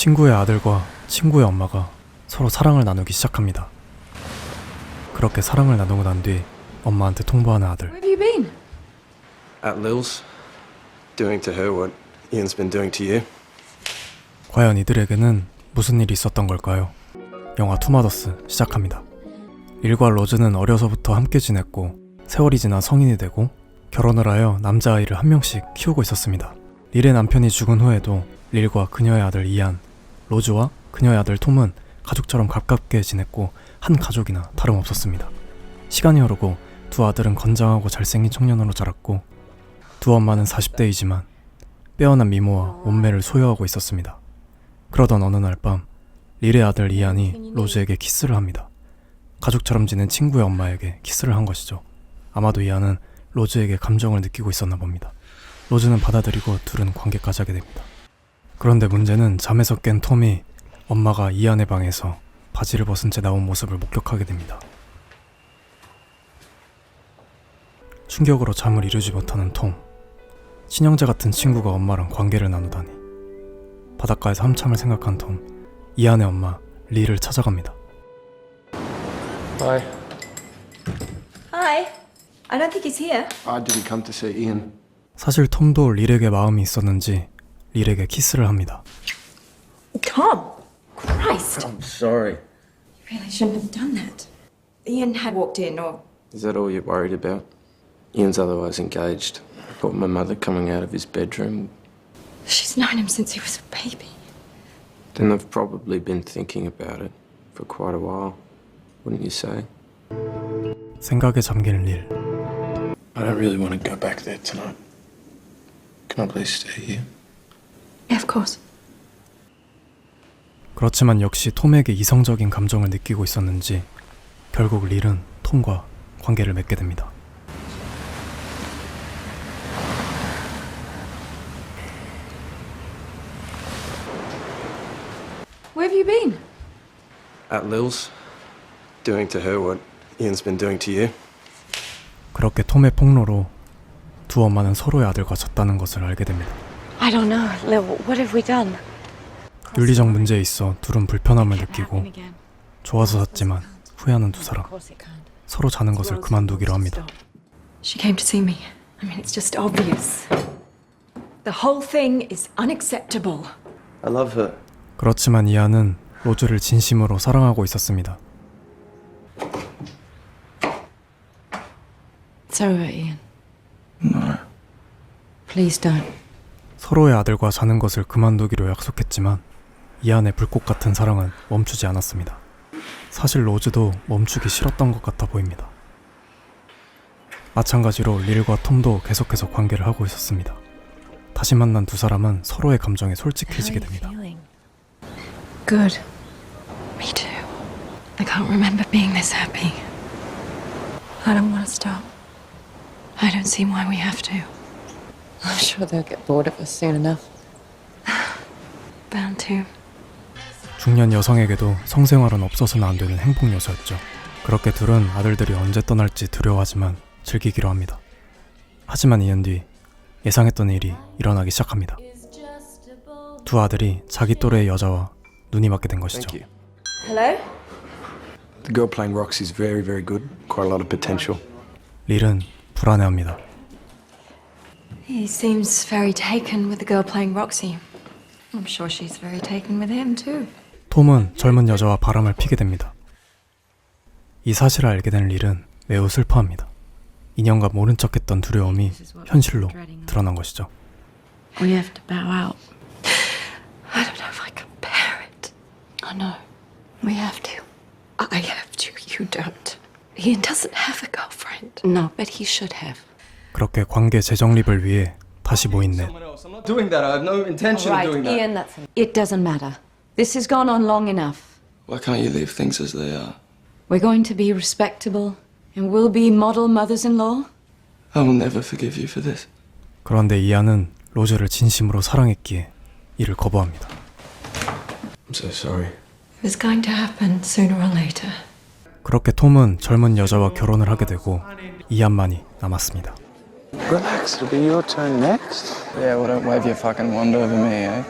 친구의 아들과 친구의 엄마가 서로 사랑을 나누기 시작합니다. 그렇게 사랑을 나누고 난 뒤 엄마한테 통보하는 아들. Where have you been? At Lil's, doing to her what Ian's been doing to you. 과연 이들에게는 무슨 일이 있었던 걸까요? 영화 투마더스 시작합니다. 릴과 로즈는 어려서부터 함께 지냈고 세월이 지나 성인이 되고 결혼을 하여 남자아이를 한 명씩 키우고 있었습니다. 릴의 남편이 죽은 후에도 릴과 그녀의 아들 이안, 로즈와 그녀의 아들 톰은 가족처럼 가깝게 지냈고 한 가족이나 다름없었습니다. 시간이 흐르고 두 아들은 건장하고 잘생긴 청년으로 자랐고 두 엄마는 40대이지만 빼어난 미모와 몸매를 소유하고 있었습니다. 그러던 어느 날 밤 릴의 아들 이안이 로즈에게 키스를 합니다. 가족처럼 지낸 친구의 엄마에게 키스를 한 것이죠. 아마도 이안은 로즈에게 감정을 느끼고 있었나 봅니다. 로즈는 받아들이고 둘은 관계까지 하게 됩니다. 그런데 문제는 잠에서 깬 톰이 엄마가 이안의 방에서 바지를 벗은 채 나온 모습을 목격하게 됩니다. 충격으로 잠을 이루지 못하는 톰. 친형제 같은 친구가 엄마랑 관계를 나누다니. 바닷가에서 한참을 생각한 톰. 이안의 엄마 리를 찾아갑니다. Hi. Hi. I don't think he's here. I didn't come to see Ian. 사실 톰도 릴에게 마음이 있었는지 릴에게 키스를 합니다. Tom! Christ! I'm sorry. You really shouldn't have done that. Ian had walked in, or Is that all you're worried about? Ian's otherwise engaged. I caught my mother coming out of his bedroom. she's known him since he was a baby. Then they've probably been thinking about it for quite a while, wouldn't you say? 생각에 잠긴 릴. I don't really want to go back there tonight. Can I please stay here? Of course. 그렇지만 역시 톰에게 이성적인 감정을 느끼고 있었는지 결국 릴은 톰과 관계를 맺게 됩니다. Where have you been? At Lil's, doing to her what Ian's been doing to you. 그렇게 톰의 폭로로 두 엄마는 서로의 아들과 잤다는 것을 알게 됩니다. I don't know. Lil, what have we done? 윤리적 문제에 있어 둘은 불편함을 느끼고 좋아서 잤지만 후회하는 두 사람 서로 자는 것을 그만두기로 합니다. She came to see me. I mean, it's just obvious. The whole thing is unacceptable. I love her. 그렇지만 이안은 로즈를 진심으로 사랑하고 있었습니다. It's over, Ian. No. Please don't. 서로의 아들과 자는 것을 그만두기로 약속했지만 이안의 불꽃 같은 사랑은 멈추지 않았습니다. 사실 로즈도 멈추기 싫었던 것 같아 보입니다. 마찬가지로 릴과 톰도 계속해서 관계를 하고 있었습니다. 다시 만난 두 사람은 서로의 감정에 솔직해지게 됩니다. Good. Me too. I can't remember being this happy. I don't want to stop. I don't see why we have to. I'm sure they'll get bored of us soon enough. Bound to. 중년 여성에게도 성생활은 없어서는 안 되는 행복 요소였죠. 그렇게 둘은 아들들이 언제 떠날지 두려워하지만 즐기기로 합니다. 하지만 이은 뒤 예상했던 일이 일어나기 시작합니다. 두 아들이 자기 또래의 여자와 눈이 맞게 된 것이죠. Hello? The girl playing Roxy's very, very good. Quite a lot of potential. 릴은 불안해합니다. He seems very taken with the girl playing Roxy. I'm sure she's very taken with him too. 톰은 젊은 여자와 바람을 피게 됩니다. 이 사실을 알게 된 릴은 매우 슬퍼합니다. 2년간 모른 척했던 두려움이 현실로 드러난 것이죠. We have to bow out. I don't know if I can bear it. I know. We have to. I have to. You don't. Ian doesn't have a girlfriend. No, but he should have. 그렇게 관계 재정립을 위해 다시 모인 넷. else. I'm not doing that. I have no intention of doing that. Ian, that's It doesn't matter. This has gone on long enough. Why can't you leave things as they are? We're going to be respectable, and we'll be model mothers-in-law. I will never forgive you for this. 그런데 이안은 로즈를 진심으로 사랑했기에 이를 거부합니다. I'm so sorry. It was going to happen sooner or later. 그렇게 톰은 젊은 여자와 결혼을 하게 되고 이안만이 남았습니다. Relax, it'll be your turn next. Yeah, well, don't wave your fucking wand over me, eh?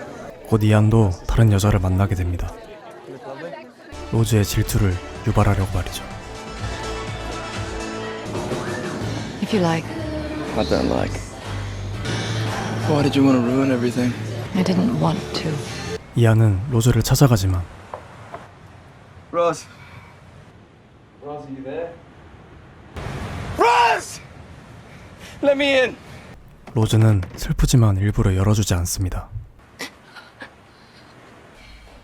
곧 이안도 다른 여자를 만나게 됩니다. 로즈의 질투를 유발하려고 말이죠. If you like, I don't like. Why did you want to ruin everything? I didn't want to. 이안은 로즈를 찾아가지만 Roz. Roz, are you there? Roz! Let me in. 로즈는 슬프지만 일부러 열어주지 않습니다.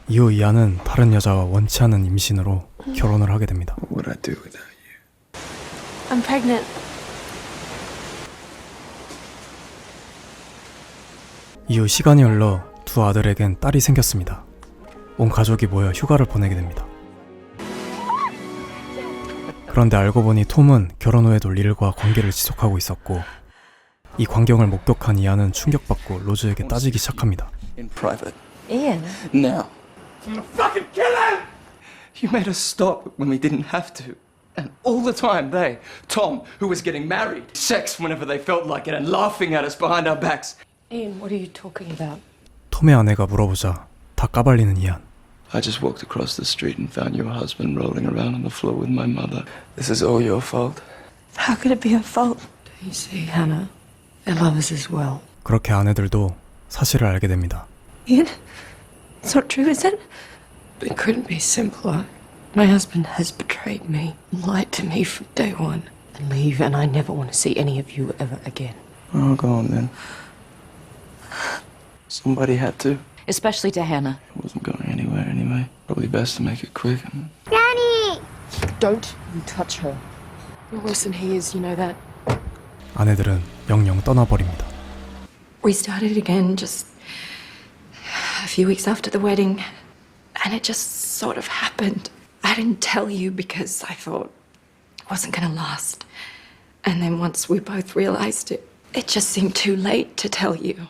이후 이안은 다른 여자와 원치 않은 임신으로 결혼을 하게 됩니다. What would I do without you? I'm pregnant. 이후 시간이 흘러 두 아들에겐 딸이 생겼습니다. 온 가족이 모여 휴가를 보내게 됩니다. 그런데 알고 보니 톰은 결혼 후에도 릴과 관계를 지속하고 있었고 이 광경을 목격한 이안은 충격받고 로즈에게 따지기 시작합니다. In private. Ian. Now. I'm gonna fucking kill him! You made us stop when we didn't have to. And all the time, they, Tom, who was getting married, sex whenever they felt like it, and laughing at us behind our backs. Ian, what are you talking about? 톰의 아내가 물어보자 다 까발리는 이안. I just walked across the street and found your husband rolling around on the floor with my mother. This is all your fault. How could it be her fault? Do you see, Hannah? They're lovers as well. 그렇게 아내들도 사실을 알게 됩니다. Ian? It's not true, is it? It couldn't be simpler. My husband has betrayed me, lied to me from day one. And leave, and I never want to see any of you ever again. Oh, go on then. Somebody had to. Especially to Hannah. I wasn't going anywhere anyway. Probably best to make it quick. Don't you touch her. You're worse than he is, you know that. 아내들은 영영 떠나버립니다. We started again just a few weeks after the wedding, and it just sort of happened. I didn't tell you because I thought it wasn't going to last. And then once we both realized it, it just seemed too late to tell you.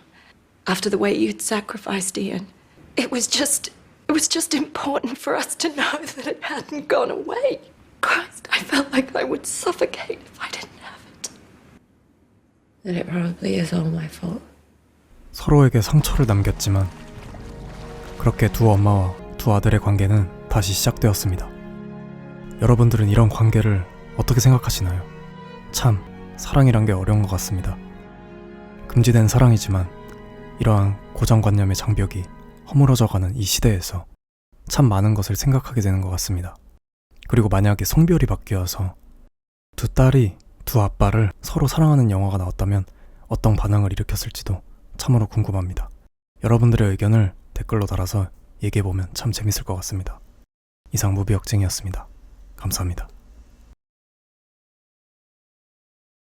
After the way you'd sacrificed Ian, it was just it was just important for us to know that it hadn't gone away. Christ, I felt like I would suffocate if I didn't have it. And it probably is all my fault. 서로에게 상처를 남겼지만 그렇게 두 엄마와 두 아들의 관계는 다시 시작되었습니다. 여러분들은 이런 관계를 어떻게 생각하시나요? 참 사랑이란 게 어려운 것 같습니다. 금지된 사랑이지만 이러한 고정관념의 장벽이 허물어져가는 이 시대에서 참 많은 것을 생각하게 되는 것 같습니다. 그리고 만약에 성별이 바뀌어서 두 딸이 두 아빠를 서로 사랑하는 영화가 나왔다면 어떤 반응을 일으켰을지도 참으로 궁금합니다. 여러분들의 의견을 댓글로 달아서 얘기해보면 참 재밌을 것 같습니다. 이상 무비역쟁이였습니다. 감사합니다.